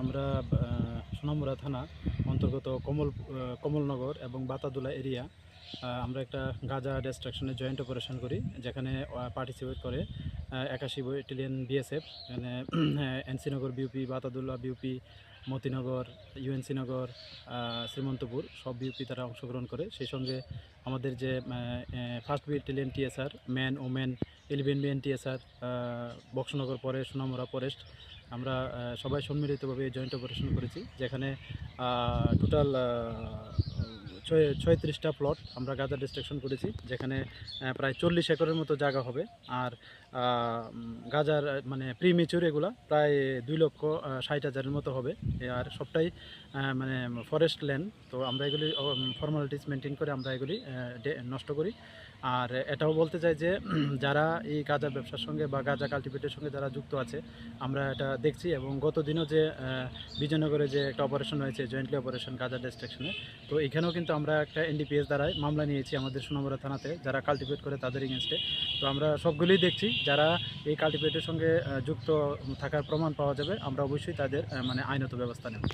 আমরা সোনামুরা থানা অন্তর্গত কমল কমলনগর এবং বাতাদুলা এরিয়া আমরা একটা গাজা ডিস্ট্রাকশনে জয়েন্ট অপারেশন করি, যেখানে পার্টিসিপেট করে। একাশি ব্যাটালিয়ন বিএসএফ এখানে এনসিনগর বিউপি বাতাদুল্লাহ বিউপি মতিনগর ইউএনসি নগর শ্রীমন্তপুর, সব বিউপি তারা অংশগ্রহণ করে। সেই সঙ্গে আমাদের যে first battalion TSR man women eleven BN TSR Boxanagar পরে সোনামুড়া ফরেস্ট আমরা সবাই সম্মিলিতভাবে জয়েন্ট অপারেশন করেছি, যেখানে টোটাল ছয়, ছয়ত্রিশটা প্লট আমরা গাজা ডিস্ট্রাকশন করেছি, যেখানে প্রায় চল্লিশ একরের মতো জায়গা হবে। আর গাজার মানে প্রি মেচুর এগুলা, প্রায় দুই লক্ষ ষাট হাজারের মতো হবে। আর সবটাই মানে ফরেস্ট ল্যান্ড তো আমরা এগুলি ফর্মালিটিস মেনটেন করে আমরা এগুলি নষ্ট করি। আর এটাও বলতে চাই যে যারা এই গাঁজা ব্যবসার সঙ্গে বা গাঁজা কাল্টিভেটের সঙ্গে যারা যুক্ত আছে, আমরা এটা দেখছি এবং গত দিনও যে বিজয়নগরে যে একটা অপারেশন হয়েছে জয়েন্টলি অপারেশন গাঁজা ডিস্ট্রাকশনে তো এখানেও কিন্তু আমরা একটা এনডিপিএস দ্বারাই মামলা নিয়েছি আমাদের সোনামুড়া থানাতে, যারা কাল্টিভেট করে তাদের এগেনস্টে তো আমরা সবগুলোই দেখছি। যারা এই কাল্টিভেটের সঙ্গে যুক্ত থাকার প্রমাণ পাওয়া যাবে, আমরা অবশ্যই তাদের মানে আইনত ব্যবস্থা নেব।